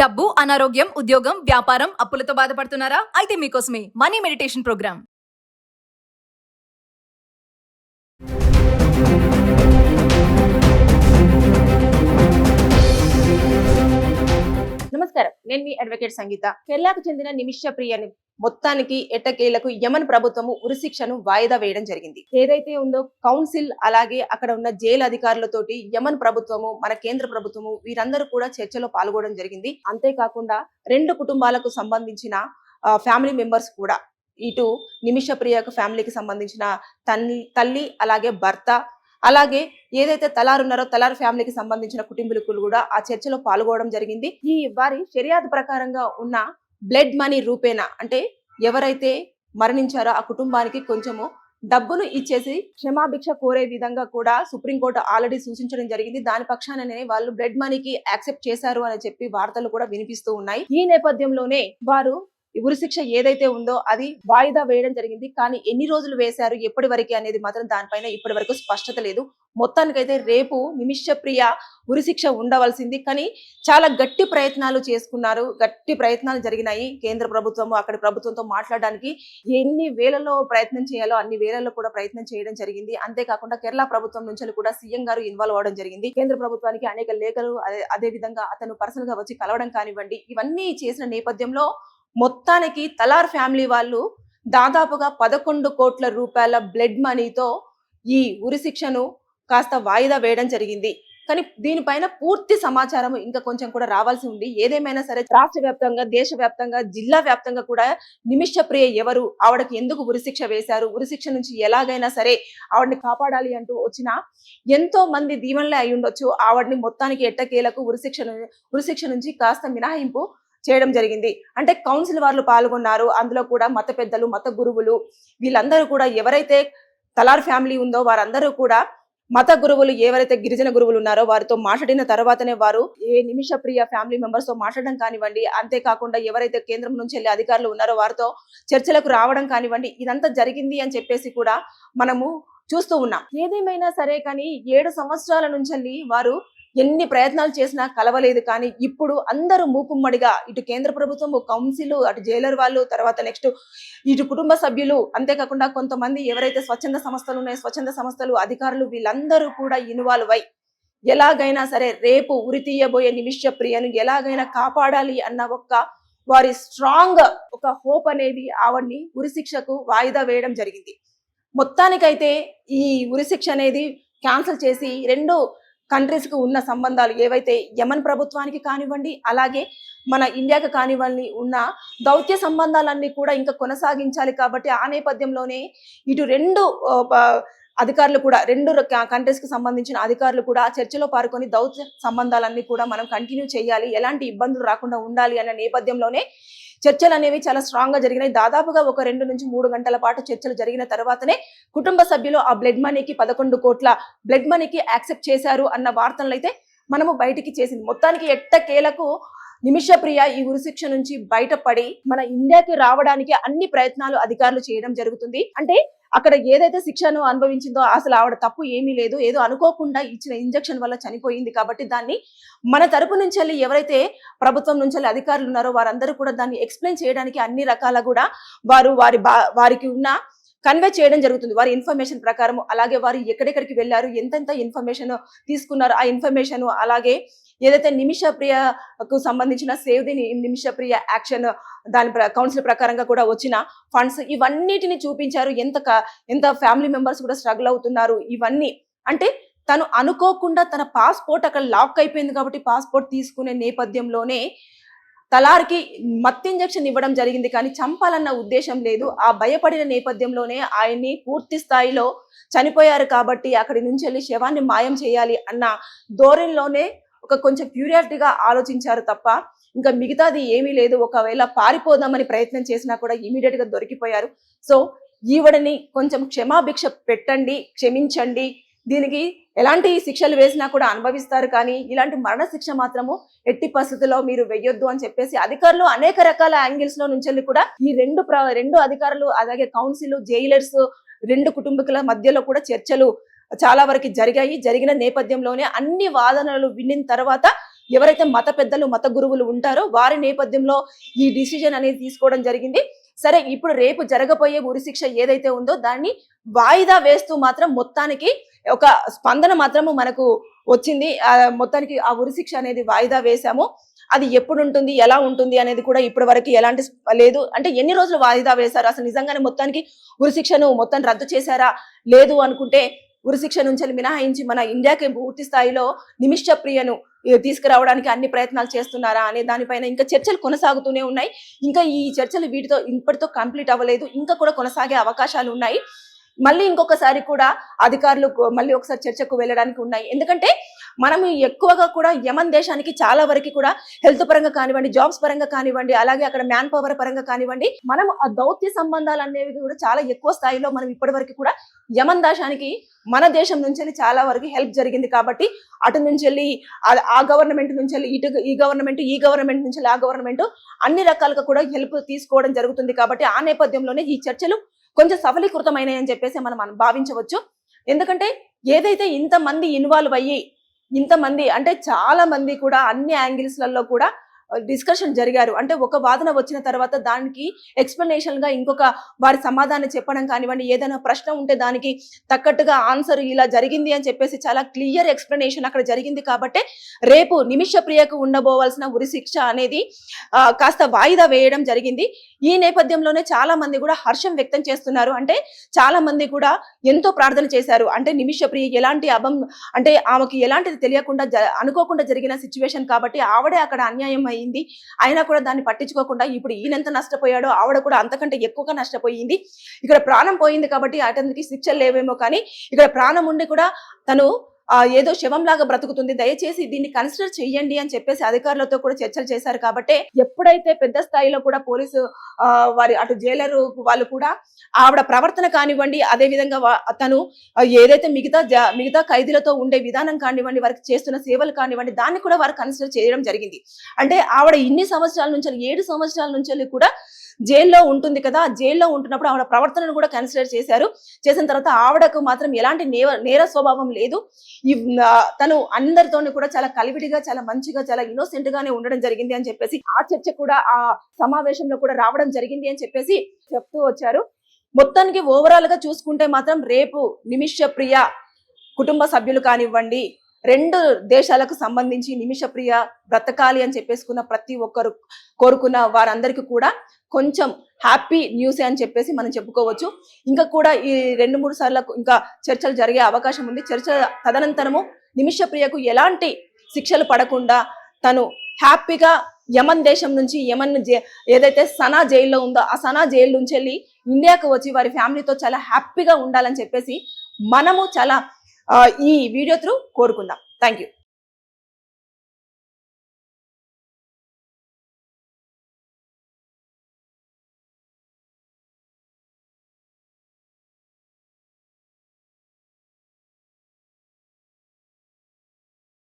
డబ్బు అనారోగ్యం ఉద్యోగం వ్యాపారం అప్పులతో బాధపడుతున్నారా? అయితే మీకోసమే మనీ మెడిటేషన్ ప్రోగ్రామ్ నమస్కారం. నేను మీ అడ్వకేట్ సంగీత. కేరళకు చెందిన నిమిష ప్రియ మొత్తానికి ఎట్టకేలకు యమన్ ప్రభుత్వము ఉరిశిక్షను వాయిదా వేయడం జరిగింది. ఏదైతే ఉందో కౌన్సిల్ అలాగే అక్కడ ఉన్న జైలు అధికారులతోటి యమన్ ప్రభుత్వము మన కేంద్ర ప్రభుత్వము వీరందరూ కూడా చర్చలో పాల్గొనడం జరిగింది. అంతేకాకుండా రెండు కుటుంబాలకు సంబంధించిన ఫ్యామిలీ మెంబర్స్ కూడా ఇటు నిమిష ప్రియకు ఫ్యామిలీకి సంబంధించిన తల్లి తల్లి అలాగే భర్త అలాగే ఏదైతే తలారు ఉన్నారో తలారు ఫ్యామిలీకి సంబంధించిన కుటుంబీకులు కూడా ఆ చర్చలో పాల్గొనడం జరిగింది. ఈ వారి షరియాత్ ప్రకారంగా ఉన్న బ్లడ్ మనీ రూపేనా? అంటే ఎవరైతే మరణించారో ఆ కుటుంబానికి కొంచెము డబ్బును ఇచ్చేసి క్షమాభిక్ష కోరే విధంగా కూడా సుప్రీంకోర్టు ఆల్రెడీ సూచించడం జరిగింది. దాని పక్షాననే వాళ్ళు బ్లడ్ మనీకి యాక్సెప్ట్ చేశారు అని చెప్పి వార్తలు కూడా వినిపిస్తూ ఉన్నాయి. ఈ నేపథ్యంలోనే వారు ఉరిశిక్ష ఏదైతే ఉందో అది వాయిదా వేయడం జరిగింది. కానీ ఎన్ని రోజులు వేశారు ఎప్పటి వరకు అనేది మాత్రం దానిపైన ఇప్పటి వరకు స్పష్టత లేదు. మొత్తానికైతే రేపు నిమిషప్రియ ఉరిశిక్ష ఉండవలసింది. కానీ చాలా గట్టి ప్రయత్నాలు చేసుకున్నారు. గట్టి ప్రయత్నాలు జరిగినాయి కేంద్ర ప్రభుత్వము. అక్కడి ప్రభుత్వంతో మాట్లాడడానికి ఎన్ని వేలలో ప్రయత్నం చేయాలో అన్ని వేలలో కూడా ప్రయత్నం చేయడం జరిగింది. అంతేకాకుండా కేరళ ప్రభుత్వం నుంచి కూడా సీఎం గారు ఇన్వాల్వ్ అవడం జరిగింది. కేంద్ర ప్రభుత్వానికి అనేక లేఖలు అదే- అదే విధంగా అతను పర్సనల్గా వచ్చి కలవడం కానివ్వండి ఇవన్నీ చేసిన నేపథ్యంలో మొత్తానికి తలార్ ఫ్యామిలీ వాళ్ళు దాదాపుగా పదకొండు కోట్ల రూపాయల బ్లడ్ మనీతో ఈ ఉరిశిక్షను కాస్త వాయిదా వేయడం జరిగింది. కానీ దీనిపైన పూర్తి సమాచారం ఇంకా కొంచెం కూడా రావాల్సి ఉంది. ఏదేమైనా సరే రాష్ట్ర వ్యాప్తంగా దేశ వ్యాప్తంగా జిల్లా వ్యాప్తంగా కూడా నిమిష ప్రియ ఎవరు ఆవిడకి ఎందుకు ఉరిశిక్ష వేశారు? ఉరిశిక్ష నుంచి ఎలాగైనా సరే ఆవిడని కాపాడాలి అంటూ వచ్చిన ఎంతో మంది దీవెనలే అయి ఉండొచ్చు. ఆవిడని మొత్తానికి ఎట్టకేలకు ఉరిశిక్ష ఉరిశిక్ష నుంచి కాస్త మినహాయింపు చేయడం జరిగింది. అంటే కౌన్సిల్ వాళ్ళు పాల్గొన్నారు. అందులో కూడా మత పెద్దలు మత గురువులు వీళ్ళందరూ కూడా ఎవరైతే తలార్ ఫ్యామిలీ ఉందో వారందరూ కూడా మత గురువులు ఎవరైతే గిరిజన గురువులు ఉన్నారో వారితో మాట్లాడిన తర్వాతనే వారు ఏ నిమిష ప్రియ ఫ్యామిలీ మెంబర్స్తో మాట్లాడడం కానివ్వండి అంతేకాకుండా ఎవరైతే కేంద్రం నుంచి వెళ్ళే అధికారులు ఉన్నారో వారితో చర్చలకు రావడం కానివ్వండి ఇదంతా జరిగింది అని చెప్పేసి కూడా మనము చూస్తూ ఉన్నాం. ఏదేమైనా సరే కానీ ఏడు సంవత్సరాల నుంచి వారు ఎన్ని ప్రయత్నాలు చేసినా కలవలేదు. కానీ ఇప్పుడు అందరూ మూకుమ్మడిగా ఇటు కేంద్ర ప్రభుత్వం కౌన్సిల్ అటు జైలర్ వాళ్ళు తర్వాత నెక్స్ట్ ఇటు కుటుంబ సభ్యులు అంతేకాకుండా కొంతమంది ఎవరైతే స్వచ్ఛంద సంస్థలు ఉన్నాయో స్వచ్ఛంద సంస్థలు అధికారులు వీళ్ళందరూ కూడా ఇన్వాల్వ్ అయి ఎలాగైనా సరే రేపు ఉరి తీయబోయే నిమిష ప్రియను ఎలాగైనా కాపాడాలి అన్న ఒక్క వారి స్ట్రాంగ్ ఒక హోప్ అనేది ఆవిడ్ని ఉరిశిక్షకు వాయిదా వేయడం జరిగింది. మొత్తానికైతే ఈ ఉరిశిక్ష అనేది క్యాన్సిల్ చేసి రెండు కంట్రీస్కి ఉన్న సంబంధాలు ఏవైతే యమన్ ప్రభుత్వానికి కానివ్వండి అలాగే మన ఇండియాకి కానివ్వండి ఉన్న దౌత్య సంబంధాలన్నీ కూడా ఇంకా కొనసాగించాలి కాబట్టి ఆ నేపథ్యంలోనే ఇటు రెండు అధికారులు కూడా రెండు కంట్రీస్కి సంబంధించిన అధికారులు కూడా చర్చలో పాల్గొని దౌత్య సంబంధాలన్నీ కూడా మనం కంటిన్యూ చేయాలి. ఎలాంటి ఇబ్బందులు రాకుండా ఉండాలి అన్న నేపథ్యంలోనే చర్చలు అనేవి చాలా స్ట్రాంగ్గా జరిగినాయి. దాదాపుగా ఒక రెండు నుంచి మూడు గంటల పాటు చర్చలు జరిగిన తర్వాతనే కుటుంబ సభ్యులు ఆ బ్లడ్ మనీకి పదకొండు కోట్ల బ్లడ్ మనీకి యాక్సెప్ట్ చేశారు అన్న వార్తలు అయితే మనము బయటికి చేసింది. మొత్తానికి ఎట్టకేలకు నిమిషప్రియ ఈ ఉరిశిక్ష నుంచి బయటపడి మన ఇండియాకి రావడానికి అన్ని ప్రయత్నాలు అధికారులు చేయడం జరుగుతుంది. అంటే అక్కడ ఏదైతే శిక్షను అనుభవించిందో అసలు ఆవిడ తప్పు ఏమీ లేదు. ఏదో అనుకోకుండా ఇచ్చిన ఇంజక్షన్ వల్ల చనిపోయింది కాబట్టి దాన్ని మన తరపు నుంచి వెళ్ళి ఎవరైతే ప్రభుత్వం నుంచి వెళ్ళి అధికారులు ఉన్నారో వారందరూ కూడా దాన్ని ఎక్స్ప్లెయిన్ చేయడానికి అన్ని రకాల కూడా వారు వారి బా- వారికి ఉన్న కన్వే చేయడం జరుగుతుంది. వారి ఇన్ఫర్మేషన్ ప్రకారం అలాగే వారు ఎక్కడెక్కడికి వెళ్ళారు ఎంతెంత ఇన్ఫర్మేషన్ తీసుకున్నారు ఆ ఇన్ఫర్మేషన్ అలాగే ఏదైతే నిమిష ప్రియకు సంబంధించిన save the Nimisha Priya action దాని ప్ర- కౌన్సిల్ ప్రకారంగా కూడా వచ్చిన ఫండ్స్ ఇవన్నిటిని చూపించారు. ఎంత ఎంత ఫ్యామిలీ మెంబర్స్ కూడా స్ట్రగుల్ అవుతున్నారు. ఇవన్నీ అంటే తను అనుకోకుండా తన పాస్పోర్ట్ అక్కడ లాక్ అయిపోయింది కాబట్టి పాస్పోర్ట్ తీసుకునే నేపథ్యంలోనే తలారికి మత్తు ఇంజక్షన్ ఇవ్వడం జరిగింది. కానీ చంపాలన్న ఉద్దేశం లేదు. ఆ భయపడిన నేపథ్యంలోనే ఆయన్ని పూర్తి స్థాయిలో చనిపోయారు కాబట్టి అక్కడి నుంచి వెళ్ళి శవాన్ని మాయం చేయాలి అన్న ధోరణిలోనే ఒక కొంచెం క్యూరియాసిటీగా ఆలోచించారు తప్ప ఇంకా మిగతాది ఏమీ లేదు. ఒకవేళ పారిపోదామని ప్రయత్నం చేసినా కూడా ఇమీడియట్గా దొరికిపోయారు. సో ఈవిడని కొంచెం క్షమాభిక్ష పెట్టండి క్షమించండి. దీనికి ఎలాంటి శిక్షలు వేసినా కూడా అనుభవిస్తారు కానీ ఇలాంటి మరణ శిక్ష మాత్రము ఎట్టి పరిస్థితుల్లో మీరు వెయ్యొద్దు అని చెప్పేసి అధికారులు అనేక రకాల యాంగిల్స్లో నుంచి కూడా ఈ రెండు ప్ర- రెండు అధికారులు అలాగే కౌన్సిల్ జైలర్స్ రెండు కుటుంబకుల మధ్యలో కూడా చర్చలు చాలా వరకు జరిగాయి. జరిగిన నేపథ్యంలోనే అన్ని వాదనలు విన్న తర్వాత ఎవరైతే మత పెద్దలు మత గురువులు ఉంటారో వారి నేపథ్యంలో ఈ డిసిజన్ అనేది తీసుకోవడం జరిగింది. సరే ఇప్పుడు రేపు జరగబోయే ఉరిశిక్ష ఏదైతే ఉందో దాన్ని వాయిదా వేస్తూ మాత్రం మొత్తానికి ఒక స్పందన మాత్రము మనకు వచ్చింది. ఆ మొత్తానికి ఆ ఉరిశిక్ష అనేది వాయిదా వేశాము. అది ఎప్పుడు ఉంటుంది ఎలా ఉంటుంది అనేది కూడా ఇప్పటి వరకు ఎలాంటి లేదు. అంటే ఎన్ని రోజులు వాయిదా వేశారు? అసలు నిజంగానే మొత్తానికి ఉరిశిక్షను మొత్తం రద్దు చేశారా? లేదు అనుకుంటే ఉరిశిక్ష నుంచి మినహాయించి మన ఇండియాకి పూర్తి స్థాయిలో నిమిష ప్రియను తీసుకురావడానికి అన్ని ప్రయత్నాలు చేస్తున్నారా అనే దానిపైన ఇంకా చర్చలు కొనసాగుతూనే ఉన్నాయి. ఇంకా ఈ చర్చలు వీటితో ఇప్పటితో కంప్లీట్ అవ్వలేదు. ఇంకా కూడా కొనసాగే అవకాశాలు ఉన్నాయి. మళ్ళీ ఇంకొకసారి కూడా అధికారులు మళ్ళీ ఒకసారి చర్చకు వెళ్ళడానికి ఉన్నాయి. ఎందుకంటే మనం ఎక్కువగా కూడా యమన్ దేశానికి చాలా వరకు కూడా హెల్త్ పరంగా కానివ్వండి జాబ్స్ పరంగా కానివ్వండి అలాగే అక్కడ మ్యాన్ పవర్ పరంగా కానివ్వండి మనం ఆ దౌత్య సంబంధాలు అనేవి కూడా చాలా ఎక్కువ స్థాయిలో మనం ఇప్పటి వరకు కూడా యమన్ దేశానికి మన దేశం నుంచి వెళ్ళి చాలా వరకు హెల్ప్ జరిగింది కాబట్టి అటు నుంచి వెళ్ళి ఆ- గవర్నమెంట్ నుంచి వెళ్ళి ఇటు ఈ గవర్నమెంట్ ఈ గవర్నమెంట్ నుంచి ఆ గవర్నమెంట్ అన్ని రకాలుగా కూడా హెల్ప్ తీసుకోవడం జరుగుతుంది కాబట్టి ఆ నేపథ్యంలోనే ఈ చర్చలు కొంచెం సఫలీకృతమైనాయని చెప్పేసి మనం మనం భావించవచ్చు. ఎందుకంటే ఏదైతే ఇంతమంది ఇన్వాల్వ్ అయ్యి ఇంతమంది అంటే చాలా మంది కూడా అన్ని యాంగిల్స్లలో కూడా డిస్కషన్ జరిగారు. అంటే ఒక వాదన వచ్చిన తర్వాత దానికి ఎక్స్ప్లెనేషన్గా ఇంకొక వారి సమాధానం చెప్పడం కానివ్వండి ఏదైనా ప్రశ్న ఉంటే దానికి తగ్గట్టుగా ఆన్సర్ ఇలా జరిగింది అని చెప్పేసి చాలా క్లియర్ ఎక్స్ప్లెనేషన్ అక్కడ జరిగింది కాబట్టి రేపు నిమిష ప్రియకు ఉండబోవాల్సిన ఉరి శిక్ష అనేది కాస్త వాయిదా వేయడం జరిగింది. ఈ నేపథ్యంలోనే చాలా మంది కూడా హర్షం వ్యక్తం చేస్తున్నారు. అంటే చాలా మంది కూడా ఎంతో ప్రార్థన చేశారు. అంటే నిమిష ప్రియ ఎలాంటి అభం అంటే ఆమెకి ఎలాంటిది తెలియకుండా జ- అనుకోకుండా జరిగిన సిచ్యువేషన్ కాబట్టి ఆవిడే అక్కడ అన్యాయం అయ్యి అయింది. అయినా కూడా దాన్ని పట్టించుకోకుండా ఇప్పుడు ఈయనంత నష్టపోయాడో ఆవిడ కూడా అంతకంటే ఎక్కువగా నష్టపోయింది. ఇక్కడ ప్రాణం పోయింది కాబట్టి అతనికి శిక్షలు లేవేమో కానీ ఇక్కడ ప్రాణం ఉండి కూడా తను ఏదో శవంలాగా బ్రతుకుతుంది దయచేసి దీన్ని కన్సిడర్ చెయ్యండి అని చెప్పేసి అధికారులతో కూడా చర్చలు చేశారు కాబట్టి ఎప్పుడైతే పెద్ద స్థాయిలో కూడా పోలీసు ఆ, వారి అటు జైలరు వాళ్ళు కూడా ఆవిడ ప్రవర్తన కానివ్వండి అదే విధంగా తను ఏదైతే మిగతా మిగతా ఖైదీలతో ఉండే విధానం కానివ్వండి వారికి చేస్తున్న సేవలు కానివ్వండి దాన్ని కూడా వారు కన్సిడర్ చేయడం జరిగింది. అంటే ఆవిడ ఇన్ని సంవత్సరాల నుంచి ఏడు సంవత్సరాల నుంచి కూడా జైల్లో ఉంటుంది కదా జైల్లో ఉంటున్నప్పుడు ఆవిడ ప్రవర్తనను కూడా కన్సిడర్ చేశారు. చేసిన తర్వాత ఆవిడకు మాత్రం ఎలాంటి నేర నేర స్వభావం లేదు. ఈ తను అందరితోని కూడా చాలా కలివిడిగా చాలా మంచిగా చాలా ఇన్నోసెంట్ గానే ఉండడం జరిగింది అని చెప్పేసి ఆ చర్చ కూడా ఆ సమావేశంలో కూడా రావడం జరిగింది అని చెప్పేసి చెప్తూ వచ్చారు. మొత్తానికి ఓవరాల్గా చూసుకుంటే మాత్రం రేపు నిమిష ప్రియ కుటుంబ సభ్యులు కానివ్వండి రెండు దేశాలకు సంబంధించి నిమిషప్రియ బ్రతకాలి అని చెప్పేసుకున్న ప్రతి ఒక్కరు కోరుకున్న వారందరికీ కూడా కొంచెం హ్యాపీ న్యూస్ అని చెప్పేసి మనం చెప్పుకోవచ్చు. ఇంకా కూడా ఈ రెండు మూడు సార్లు ఇంకా చర్చలు జరిగే అవకాశం ఉంది. చర్చ తదనంతరము నిమిషప్రియకు ఎలాంటి శిక్షలు పడకుండా తను హ్యాపీగా యమన్ దేశం నుంచి యమన్ ఏదైతే సనా జైల్లో ఉందో ఆ సనా జైలు నుంచి వెళ్ళి ఇండియాకు వచ్చి వారి ఫ్యామిలీతో చాలా హ్యాపీగా ఉండాలని చెప్పేసి మనము చాలా ఈ వీడియో త్రూ కోరుకుందాం. Thank you